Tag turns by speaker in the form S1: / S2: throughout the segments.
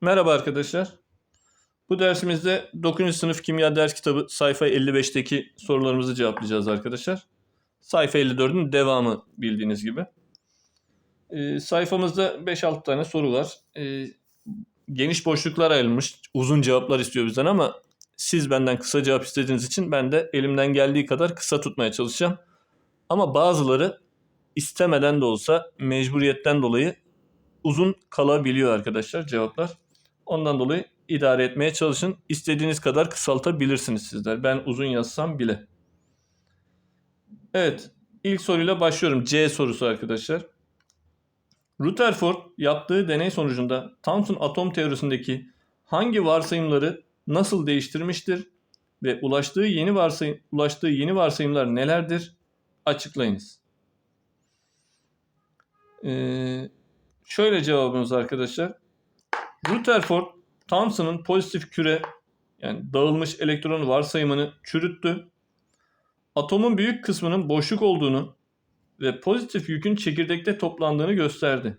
S1: Merhaba arkadaşlar. Bu dersimizde 9. sınıf kimya ders kitabı sayfa 55'teki sorularımızı cevaplayacağız arkadaşlar. Sayfa 54'ün devamı bildiğiniz gibi. Ee, sayfamızda 5-6 tane soru var. Ee, geniş boşluklar ayrılmış. Uzun cevaplar istiyor bizden ama siz benden kısa cevap istediğiniz için ben de elimden geldiği kadar kısa tutmaya çalışacağım. Ama bazıları istemeden de olsa mecburiyetten dolayı uzun kalabiliyor arkadaşlar cevaplar. Ondan dolayı idare etmeye çalışın. İstediğiniz kadar kısaltabilirsiniz sizler. Ben uzun yazsam bile. Evet. ilk soruyla başlıyorum. C sorusu arkadaşlar. Rutherford yaptığı deney sonucunda Thomson atom teorisindeki hangi varsayımları nasıl değiştirmiştir ve ulaştığı yeni varsayım ulaştığı yeni varsayımlar nelerdir? Açıklayınız. Ee, şöyle cevabımız arkadaşlar. Rutherford Thomson'ın pozitif küre yani dağılmış elektron varsayımını çürüttü. Atomun büyük kısmının boşluk olduğunu ve pozitif yükün çekirdekte toplandığını gösterdi.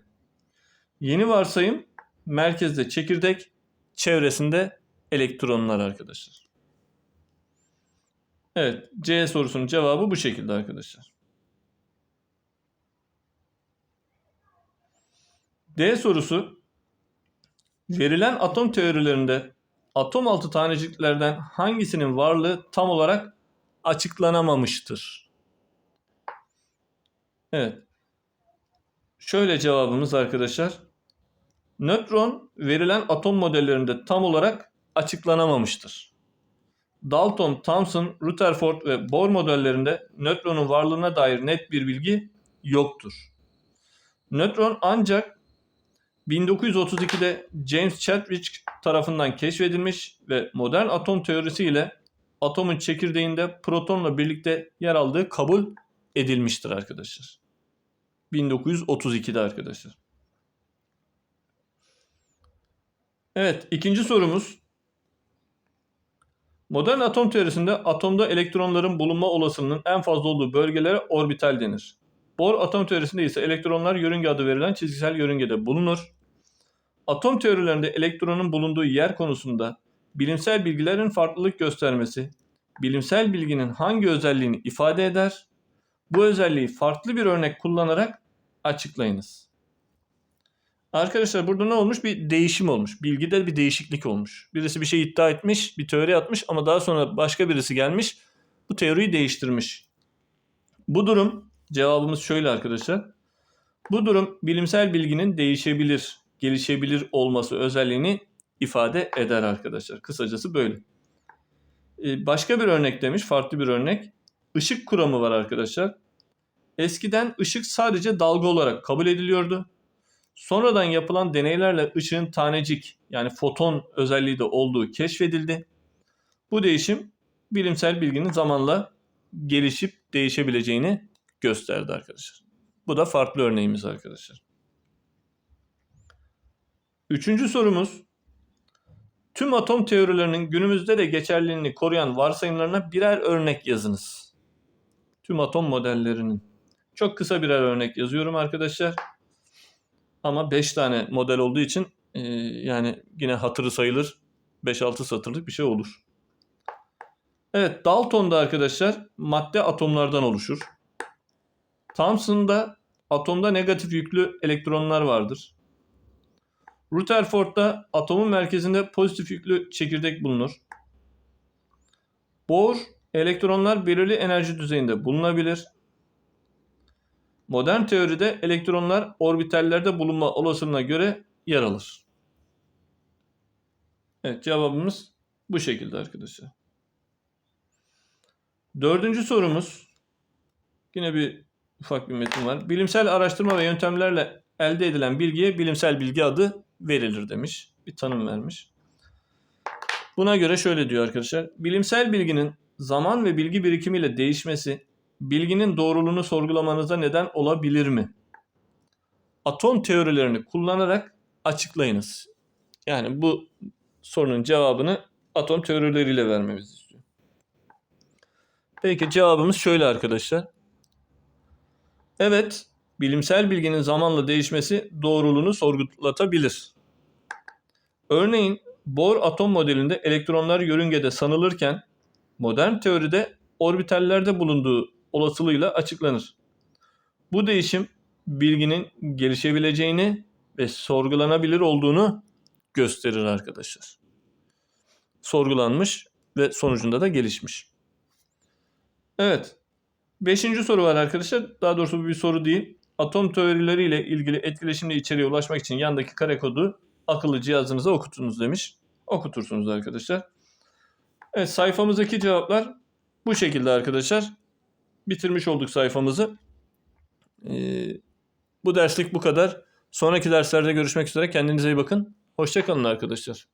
S1: Yeni varsayım merkezde çekirdek, çevresinde elektronlar arkadaşlar. Evet, C sorusunun cevabı bu şekilde arkadaşlar. D sorusu verilen atom teorilerinde atom altı taneciklerden hangisinin varlığı tam olarak açıklanamamıştır? Evet. Şöyle cevabımız arkadaşlar. Nötron verilen atom modellerinde tam olarak açıklanamamıştır. Dalton, Thomson, Rutherford ve Bohr modellerinde nötronun varlığına dair net bir bilgi yoktur. Nötron ancak 1932'de James Chadwick tarafından keşfedilmiş ve modern atom teorisi ile atomun çekirdeğinde protonla birlikte yer aldığı kabul edilmiştir arkadaşlar. 1932'de arkadaşlar. Evet, ikinci sorumuz. Modern atom teorisinde atomda elektronların bulunma olasılığının en fazla olduğu bölgelere orbital denir. Bohr atom teorisinde ise elektronlar yörünge adı verilen çizgisel yörüngede bulunur. Atom teorilerinde elektronun bulunduğu yer konusunda bilimsel bilgilerin farklılık göstermesi, bilimsel bilginin hangi özelliğini ifade eder? Bu özelliği farklı bir örnek kullanarak açıklayınız. Arkadaşlar burada ne olmuş? Bir değişim olmuş. Bilgide bir değişiklik olmuş. Birisi bir şey iddia etmiş, bir teori atmış ama daha sonra başka birisi gelmiş, bu teoriyi değiştirmiş. Bu durum, cevabımız şöyle arkadaşlar. Bu durum bilimsel bilginin değişebilir, gelişebilir olması özelliğini ifade eder arkadaşlar. Kısacası böyle. Ee, başka bir örnek demiş, farklı bir örnek. Işık kuramı var arkadaşlar. Eskiden ışık sadece dalga olarak kabul ediliyordu. Sonradan yapılan deneylerle ışığın tanecik yani foton özelliği de olduğu keşfedildi. Bu değişim bilimsel bilginin zamanla gelişip değişebileceğini gösterdi arkadaşlar. Bu da farklı örneğimiz arkadaşlar. Üçüncü sorumuz. Tüm atom teorilerinin günümüzde de geçerliliğini koruyan varsayımlarına birer örnek yazınız. Tüm atom modellerinin. Çok kısa birer örnek yazıyorum arkadaşlar. Ama 5 tane model olduğu için e, yani yine hatırı sayılır 5-6 satırlık bir şey olur. Evet Dalton'da arkadaşlar madde atomlardan oluşur. Thomson'da atomda negatif yüklü elektronlar vardır. Rutherford'da atomun merkezinde pozitif yüklü çekirdek bulunur. Bohr elektronlar belirli enerji düzeyinde bulunabilir. Modern teoride elektronlar orbitallerde bulunma olasılığına göre yer alır. Evet cevabımız bu şekilde arkadaşlar. Dördüncü sorumuz. Yine bir ufak bir metin var. Bilimsel araştırma ve yöntemlerle elde edilen bilgiye bilimsel bilgi adı verilir demiş. Bir tanım vermiş. Buna göre şöyle diyor arkadaşlar. Bilimsel bilginin zaman ve bilgi birikimiyle değişmesi bilginin doğruluğunu sorgulamanıza neden olabilir mi? Atom teorilerini kullanarak açıklayınız. Yani bu sorunun cevabını atom teorileriyle vermemizi istiyor. Peki cevabımız şöyle arkadaşlar. Evet, bilimsel bilginin zamanla değişmesi doğruluğunu sorgulatabilir. Örneğin Bohr atom modelinde elektronlar yörüngede sanılırken modern teoride orbitallerde bulunduğu olasılığıyla açıklanır. Bu değişim bilginin gelişebileceğini ve sorgulanabilir olduğunu gösterir arkadaşlar. Sorgulanmış ve sonucunda da gelişmiş. Evet. Beşinci soru var arkadaşlar. Daha doğrusu bir soru değil. Atom teorileriyle ilgili etkileşimli içeriğe ulaşmak için yandaki kare kodu akıllı cihazınıza okutunuz demiş. Okutursunuz arkadaşlar. Evet sayfamızdaki cevaplar bu şekilde arkadaşlar. Bitirmiş olduk sayfamızı. Ee, bu derslik bu kadar. Sonraki derslerde görüşmek üzere. Kendinize iyi bakın. Hoşçakalın arkadaşlar.